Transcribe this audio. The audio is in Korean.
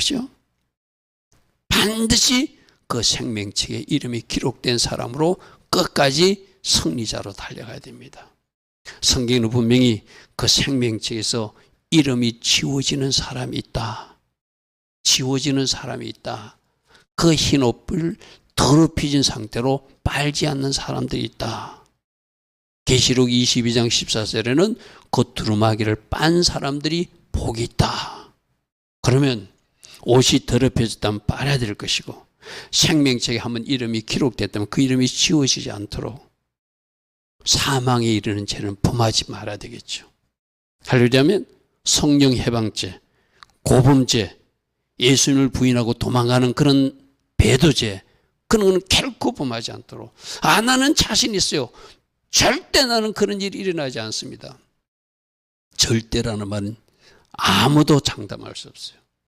그죠? 반드시 그 생명책에 이름이 기록된 사람으로 끝까지 승리자로 달려가야 됩니다. 성경에는 분명히 그 생명책에서 이름이 지워지는 사람이 있다. 지워지는 사람이 있다. 그 흰 옷을 더럽혀진 상태로 빨지 않는 사람들이 있다. 계시록 22장 14절에는 그 두루마기를 빤 사람들이 복이 있다. 그러면 옷이 더럽혀졌다면 빨아야 될 것이고 생명책에 한번 이름이 기록됐다면 그 이름이 지워지지 않도록 사망에 이르는 죄는 범하지 말아야 되겠죠. 하려면 성령 해방죄, 고범죄, 예수님을 부인하고 도망가는 그런 배도죄, 그런 거는 결코 범하지 않도록. 아, 나는 자신 있어요. 절대 나는 그런 일이 일어나지 않습니다. 절대라는 말은 아무도 장담할 수 없어요.